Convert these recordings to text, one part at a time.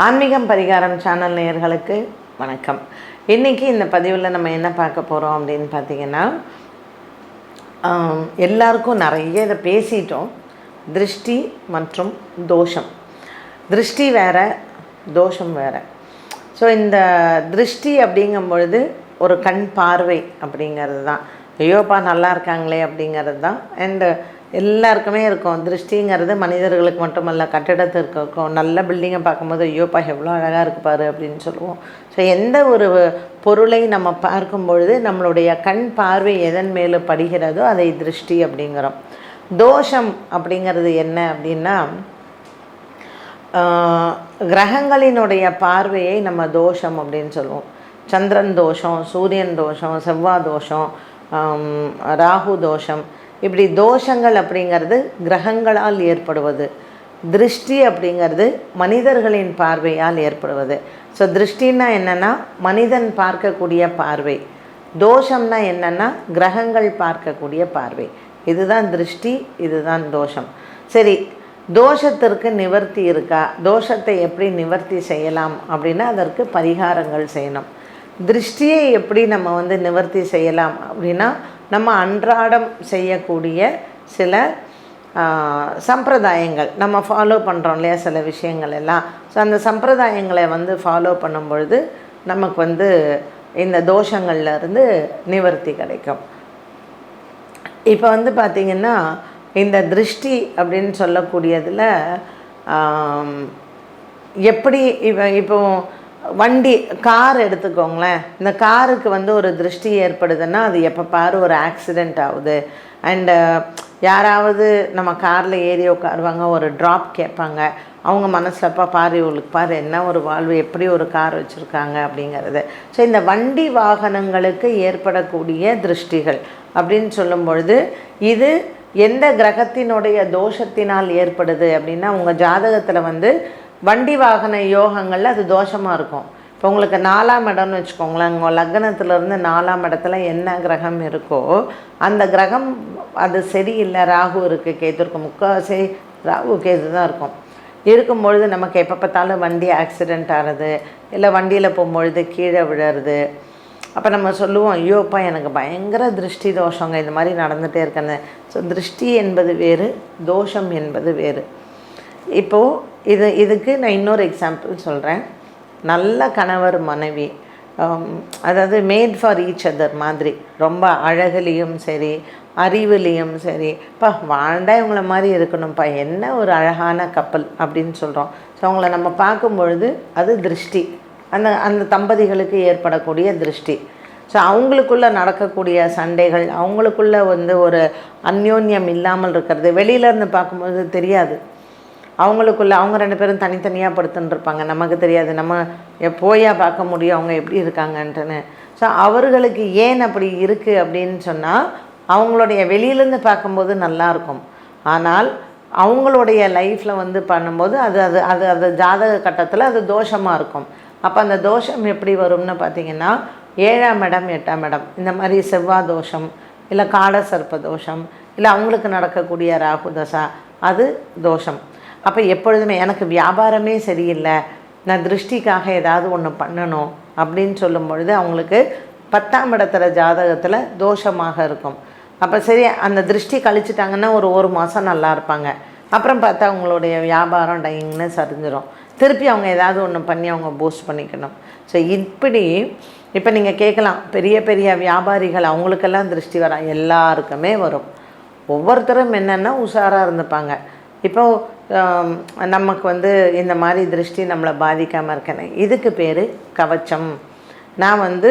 ஆன்மீகம் பரிகாரம் சேனல் நேயர்களுக்கு வணக்கம். இன்றைக்கி இந்த பதிவில் நம்ம என்ன பார்க்க போகிறோம் அப்படின்னு பார்த்தீங்கன்னா எல்லாருக்கும் நிறைய இதை பேசிட்டோம். திருஷ்டி மற்றும் தோஷம். திருஷ்டி வேற தோஷம் வேறு. ஸோ இந்த திருஷ்டி அப்படிங்கும் பொழுது ஒரு கண் பார்வை அப்படிங்கிறது தான். ஐயோப்பா நல்லா இருக்காங்களே அப்படிங்கிறது தான். அண்டு எல்லாருக்குமே இருக்கும். திருஷ்டிங்கிறது மனிதர்களுக்கு மட்டுமல்ல கட்டிடத்திற்கு இருக்கும் நல்ல பில்டிங்கை பார்க்கும்போது ஐயோப்பா எவ்வளோ அழகாக இருக்கு அப்படின்னு சொல்லுவோம். ஸோ எந்த ஒரு பொருளை நம்ம பார்க்கும் பொழுது நம்மளுடைய கண் பார்வை எதன் மேலே படுகிறதோ அதை திருஷ்டி அப்படிங்கிறோம். தோஷம் அப்படிங்கிறது என்ன அப்படின்னா கிரகங்களினுடைய பார்வையை நம்ம தோஷம் அப்படின்னு சொல்லுவோம். சந்திரன் தோஷம் சூரியன் தோஷம் செவ்வாய் தோஷம் ராகு தோஷம் இப்படி தோஷங்கள் அப்படிங்கிறது கிரகங்களால் ஏற்படுவது. திருஷ்டி அப்படிங்கிறது மனிதர்களின் பார்வையால் ஏற்படுவது. ஸோ திருஷ்டின்னா என்னென்னா மனிதன் பார்க்கக்கூடிய பார்வை. தோஷம்னா என்னென்னா கிரகங்கள் பார்க்கக்கூடிய பார்வை. இதுதான் திருஷ்டி இதுதான் தோஷம். சரி தோஷத்திற்கு நிவர்த்தி இருக்கா? தோஷத்தை எப்படி நிவர்த்தி செய்யலாம் அப்படின்னா அதற்கு பரிகாரங்கள் செய்யணும். திருஷ்டியை எப்படி நம்ம வந்து நிவர்த்தி செய்யலாம் அப்படின்னா நம்ம அன்றாடம் செய்யக்கூடிய சில சம்பிரதாயங்கள். நம்ம ஃபாலோ பண்ணுறோம் இல்லையா சில விஷயங்கள் எல்லாம். ஸோ அந்த சம்பிரதாயங்களை வந்து ஃபாலோ பண்ணும் பொழுது நமக்கு வந்து இந்த தோஷங்கள்லேருந்து நிவர்த்தி கிடைக்கும். இப்போ வந்து பார்த்திங்கன்னா இந்த திருஷ்டி அப்படின்னு சொல்லக்கூடியதில் எப்படி இப்போ இப்போ வண்டி கார் எடுத்துக்கோங்களேன். இந்த காருக்கு வந்து ஒரு திருஷ்டி ஏற்படுதுன்னா அது எப்போ பாரு ஒரு ஆக்சிடெண்ட் ஆகுது. அண்டு யாராவது நம்ம காரில் ஏறி உட்காருவாங்க ஒரு ட்ராப் கேட்பாங்க. அவங்க மனசில்ப்பா பாரு இவளுக்கு பாரு என்ன ஒரு வாழ்வு எப்படி ஒரு கார் வச்சுருக்காங்க அப்படிங்கிறது. ஸோ இந்த வண்டி வாகனங்களுக்கு ஏற்படக்கூடிய திருஷ்டிகள் அப்படின்னு சொல்லும் பொழுது இது எந்த கிரகத்தினுடைய தோஷத்தினால் ஏற்படுது அப்படின்னா உங்கள் ஜாதகத்தில் வந்து வண்டி வாகன யோகங்களில் அது தோஷமாக இருக்கும். இப்போ உங்களுக்கு நாலாம் இடம்னு வச்சுக்கோங்களேன் உங்கள் லக்னத்துலேருந்து நாலாம் இடத்துல என்ன கிரகம் இருக்கோ அந்த கிரகம் அது சரியில்லை. ராகு இருக்குது கேது இருக்கும் முக்கால்வாசி ராகு கேது தான் இருக்கும். இருக்கும்பொழுது நமக்கு எப்போ பார்த்தாலும் வண்டி ஆக்சிடெண்ட் ஆகிறது இல்லை வண்டியில் போகும்பொழுது கீழே விழுறது. அப்போ நம்ம சொல்லுவோம் ஐயோப்பா எனக்கு பயங்கர திருஷ்டி தோஷங்க இந்த மாதிரி நடந்துகிட்டே இருக்கேன்னு. ஸோ திருஷ்டி என்பது வேறு தோஷம் என்பது வேறு. இப்போது இது இதுக்கு நான் இன்னொரு எக்ஸாம்பிள் சொல்கிறேன் நல்ல கணவர் மனைவி அதாவது மேட் ஃபார் ஈச் அதர் மாதிரி. ரொம்ப அழகுலேயும் சரி அறிவுலேயும் சரி. இப்போ வாழ்ந்தா இவங்கள மாதிரி இருக்கணும்ப்பா என்ன ஒரு அழகான கப்பல் அப்படின்னு சொல்கிறோம் ஸோ அவங்கள நம்ம பார்க்கும் பொழுது அது திருஷ்டி. அந்த அந்த தம்பதிகளுக்கு ஏற்படக்கூடிய திருஷ்டி. ஸோ அவங்களுக்குள்ள நடக்கக்கூடிய சண்டைகள் அவங்களுக்குள்ளே வந்து ஒரு அந்யோன்யம் இல்லாமல் இருக்கிறது வெளியிலேருந்து பார்க்கும்போது தெரியாது. அவங்களுக்குள்ள அவங்க ரெண்டு பேரும் தனித்தனியாக படுத்துன்னு இருப்பாங்க நமக்கு தெரியாது. நம்ம போயா பார்க்க முடியும் அவங்க எப்படி இருக்காங்கன்ட்டுன்னு. ஸோ அவர்களுக்கு ஏன் அப்படி இருக்குது அப்படின்னு சொன்னால் அவங்களுடைய வெளியிலேருந்து பார்க்கும்போது நல்லா இருக்கும். ஆனால் அவங்களுடைய லைஃப்பில் வந்து பண்ணும்போது அது அது அது அது ஜாதக கட்டத்தில் அது தோஷமாக இருக்கும். அப்போ அந்த தோஷம் எப்படி வரும்னு பார்த்தீங்கன்னா ஏழாம் இடம் எட்டாம் இடம். இந்த மாதிரி செவ்வாய் தோஷம் இல்லை கால சர்ப்ப தோஷம் இல்லை அவங்களுக்கு நடக்கக்கூடிய ராகு தசா அது தோஷம். அப்போ எப்பொழுதுமே எனக்கு வியாபாரமே சரியில்லை. நான் திருஷ்டிக்காக ஏதாவது ஒன்று பண்ணணும் அப்படின்னு சொல்லும் பொழுது அவங்களுக்கு பத்தாம் இடத்துல ஜாதகத்தில் தோஷமாக இருக்கும். அப்போ சரி அந்த திருஷ்டி கழிச்சிட்டாங்கன்னா ஒரு ஒரு மாதம் நல்லா இருப்பாங்க. அப்புறம் பார்த்தா அவங்களுடைய வியாபாரம் டைங்னு சரிஞ்சிடும் திருப்பி அவங்க ஏதாவது ஒன்று பண்ணி அவங்க பூஸ்ட் பண்ணிக்கணும். ஸோ இப்படி இப்போ நீங்கள் கேட்கலாம் பெரிய பெரிய வியாபாரிகள் அவங்களுக்கெல்லாம் திருஷ்டி வரா எல்லாருக்குமே வரும். ஒவ்வொருத்தரும் என்னென்னா உஷாராக இருந்துப்பாங்க. இப்போ நமக்கு வந்து இந்த மாதிரி திருஷ்டி நம்மளை பாதிக்காமல் இருக்கணும். இதுக்கு பேர் கவச்சம். நான் வந்து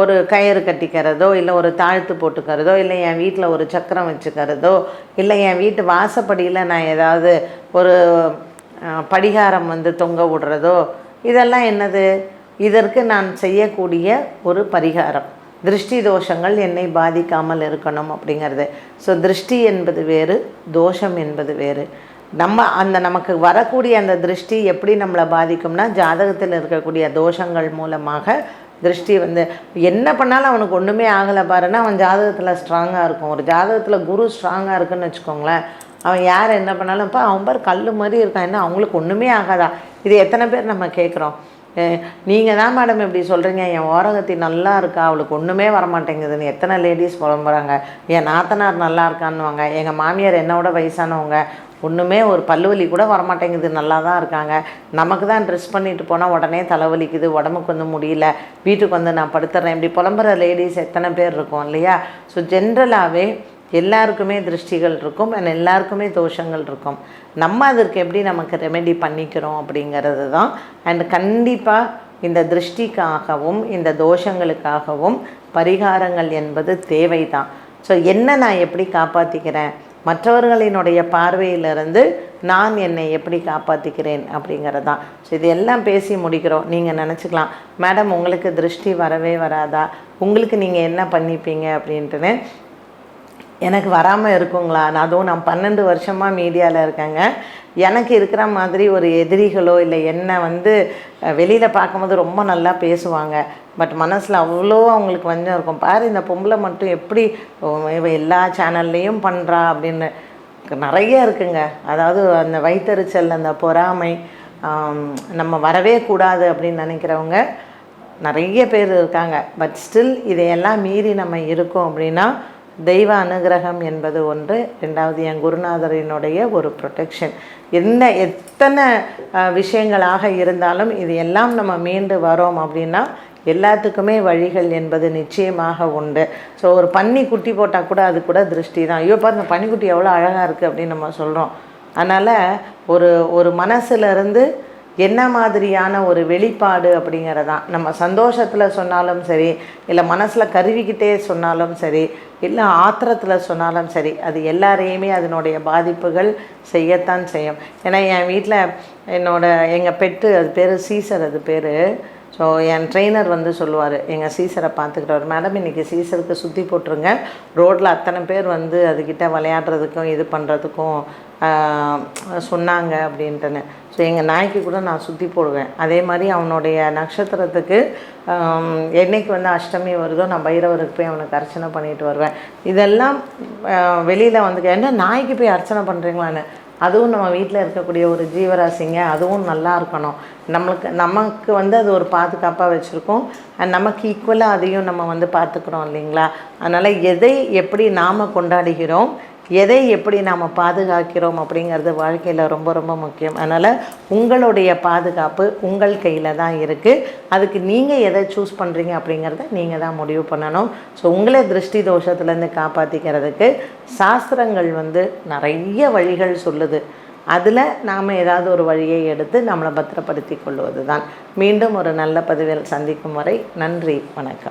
ஒரு கயிறு கட்டிக்கிறதோ இல்லை ஒரு தாழ்த்து போட்டுக்கிறதோ இல்லை என் வீட்டில் ஒரு சக்கரம் வச்சுக்கிறதோ இல்லை என் வீட்டு வாசப்படியில் நான் ஏதாவது ஒரு படிகாரம் வந்து தொங்க விடுறதோ இதெல்லாம் என்னது? இதற்கு நான் செய்யக்கூடிய ஒரு பரிகாரம். திருஷ்டி தோஷங்கள் என்னை பாதிக்காமல் இருக்கணும் அப்படிங்கிறது. ஸோ திருஷ்டி என்பது வேறு தோஷம் என்பது வேறு. நம்ம அந்த நமக்கு வரக்கூடிய அந்த திருஷ்டி எப்படி நம்மளை பாதிக்கும்னா ஜாதகத்தில் இருக்கக்கூடிய தோஷங்கள் மூலமாக திருஷ்டி வந்து என்ன பண்ணாலும் அவனுக்கு ஒன்றுமே ஆகலை பாருன்னா அவன் ஜாதகத்தில் ஸ்ட்ராங்காக இருக்கும். ஒரு ஜாதகத்தில் குரு ஸ்ட்ராங்காக இருக்குன்னு வச்சுக்கோங்களேன். அவன் யார் என்ன பண்ணாலும் இப்போ அவன் பார் கல் மாதிரி இருக்கான். என்ன அவங்களுக்கு ஒன்றுமே ஆகாதா? இது எத்தனை பேர் நம்ம கேட்குறோம். நீங்கள் தான் மேடம் இப்படி சொல்கிறீங்க என் ஓரகத்தி நல்லா இருக்கா? அவளுக்கு ஒன்றுமே வரமாட்டேங்குதுன்னு எத்தனை லேடிஸ் புலம்புறாங்க. என் நாத்தனார் நல்லா இருக்கான்னுவாங்க. எங்கள் மாமியார் என்னோட வயசானவங்க. ஒன்றுமே ஒரு பல்லுவலி கூட வரமாட்டேங்குது. நல்லா தான் இருக்காங்க. நமக்கு தான் ட்ரெஸ் பண்ணிட்டு போனால் உடனே தலைவலிக்குது உடம்புக்கு வந்து முடியல. வீட்டுக்கு வந்து நான் படுத்துறேன். இப்படி புலம்புற லேடிஸ் எத்தனை பேர் இருக்கும் இல்லையா? ஸோ ஜென்ரலாகவே எல்லாருக்குமே திருஷ்டிகள் இருக்கும் அண்ட் எல்லாருக்குமே தோஷங்கள் இருக்கும். நம்ம அதற்கு எப்படி நமக்கு ரெமெடி பண்ணிக்கிறோம் அப்படிங்கிறது தான். அண்ட் கண்டிப்பாக இந்த திருஷ்டிக்காகவும் இந்த தோஷங்களுக்காகவும் பரிகாரங்கள் என்பது தேவை தான் ஸோ என்ன நான் எப்படி காப்பாற்றிக்கிறேன் மற்றவர்களினுடைய பார்வையிலிருந்து நான் என்னை எப்படி காப்பாற்றிக்கிறேன் அப்படிங்கிறது தான். ஸோ இது எல்லாம் பேசி முடிக்கிறோம். நீங்கள் நினச்சிக்கலாம் மேடம் உங்களுக்கு திருஷ்டி வரவே வராதா? உங்களுக்கு நீங்கள் என்ன பண்ணிப்பீங்க? அப்படின்ட்டுன்னு எனக்கு வராமல் இருக்குங்களா? நான் அதுவும் நான் பன்னெண்டு வருஷமாக மீடியாவில் இருக்கேங்க. எனக்கு இருக்கிற மாதிரி ஒரு எதிரிகளோ இல்லை என்ன வந்து வெளியில் பார்க்கும்போது ரொம்ப நல்லா பேசுவாங்க. பட் மனசில் அவ்வளோ அவங்களுக்கு வஞ்சம் இருக்கும். பாரு இந்த பொம்பளை மட்டும் எப்படி எல்லா சேனல்லையும் பண்ணுறா அப்படின்னு நிறைய இருக்குங்க. அதாவது அந்த வைத்தறிச்சல் அந்த பொறாமை நம்ம வரவே கூடாது அப்படின்னு நினைக்கிறவங்க நிறைய பேர் இருக்காங்க. பட் ஸ்டில் இதையெல்லாம் மீறி நம்ம இருக்கோம் அப்படின்னா தெய்வ அனுகிரகம் என்பது ஒன்று ரெண்டாவது என் குருநாதரினுடைய ஒரு ப்ரொடெக்ஷன் என்ன எத்தனை விஷயங்களாக இருந்தாலும் இது எல்லாம் நம்ம மீண்டு வரோம் அப்படின்னா எல்லாத்துக்குமே வழிகள் என்பது நிச்சயமாக உண்டு. ஸோ ஒரு பன்னி குட்டி போட்டால் கூட அது கூட திருஷ்டி தான் ஐயோ பாருங்க பன்னிக்குட்டி எவ்வளோ அழகாக இருக்குது அப்படின்னு நம்ம சொல்கிறோம் அதனால் ஒரு ஒரு மனசுலேருந்து என்ன மாதிரியான ஒரு வெளிப்பாடு அப்படிங்கிறதான் நம்ம சந்தோஷத்தில் சொன்னாலும் சரி இல்லை மனசில் கருவிக்கிட்டே சொன்னாலும் சரி இல்லை ஆத்திரத்தில் சொன்னாலும் சரி அது எல்லாரையுமே அதனுடைய பாதிப்புகள் செய்யத்தான் செய்யும். ஏன்னா என் வீட்டில் என்னோட எங்கள் பெட்டு அது பேர் சீசர் அது பேர் ஸோ என் ட்ரெயினர் வந்து சொல்லுவார் எங்கள் சீசரை பார்த்துக்கிட்டவர் மேடம் இன்றைக்கி சீசருக்கு சுற்றி போட்டுருங்க. ரோட்டில் அத்தனை பேர் வந்து அதுக்கிட்ட விளையாடுறதுக்கும் இது பண்ணுறதுக்கும் சொன்னாங்க அப்படின்ட்டுன்னு. ஸோ எங்கள் நாய்க்கு கூட நான் சுற்றி போடுவேன். அதே மாதிரி அவனுடைய நட்சத்திரத்துக்கு என்றைக்கு என்னைக்கு வந்து அஷ்டமி வருதோ நான் பைரவருக்கு போய் அவனுக்கு அர்ச்சனை பண்ணிட்டு வருவேன். இதெல்லாம் வெளியில் வந்து என்ன நாய்க்கு போய் அர்ச்சனை பண்ணுறீங்களான்னு அதுவும் நம்ம வீட்டில் இருக்கக்கூடிய ஒரு ஜீவராசிங்க அதுவும் நல்லா இருக்கணும். நம்மளுக்கு நமக்கு வந்து அது ஒரு பாதுகாப்பாக வச்சுருக்கோம். அண்ட் நமக்கு ஈக்குவலாக அதையும் நம்ம வந்து பார்த்துக்குறோம் இல்லைங்களா? அதனால் எதை எப்படி நாம் கொண்டாடுகிறோம் எதை எப்படி நாம் பாதுகாக்கிறோம் அப்படிங்கிறது வாழ்க்கையில் ரொம்ப ரொம்ப முக்கியம். அதனால் உங்களுடைய பாதுகாப்பு உங்கள் கையில் தான் இருக்குது அதுக்கு நீங்கள் எதை சூஸ் பண்ணுறீங்க அப்படிங்கிறத நீங்கள் தான் முடிவு பண்ணணும். ஸோ உங்களை திருஷ்டி தோஷத்துலேருந்து காப்பாற்றிக்கிறதுக்கு சாஸ்திரங்கள் வந்து நிறைய வழிகள் சொல்லுது. அதில் நாம் ஏதாவது ஒரு வழியை எடுத்து நம்மளை பத்திரப்படுத்தி கொள்வது தான் மீண்டும் ஒரு நல்ல பதிவில் சந்திக்கும் வரை நன்றி வணக்கம்.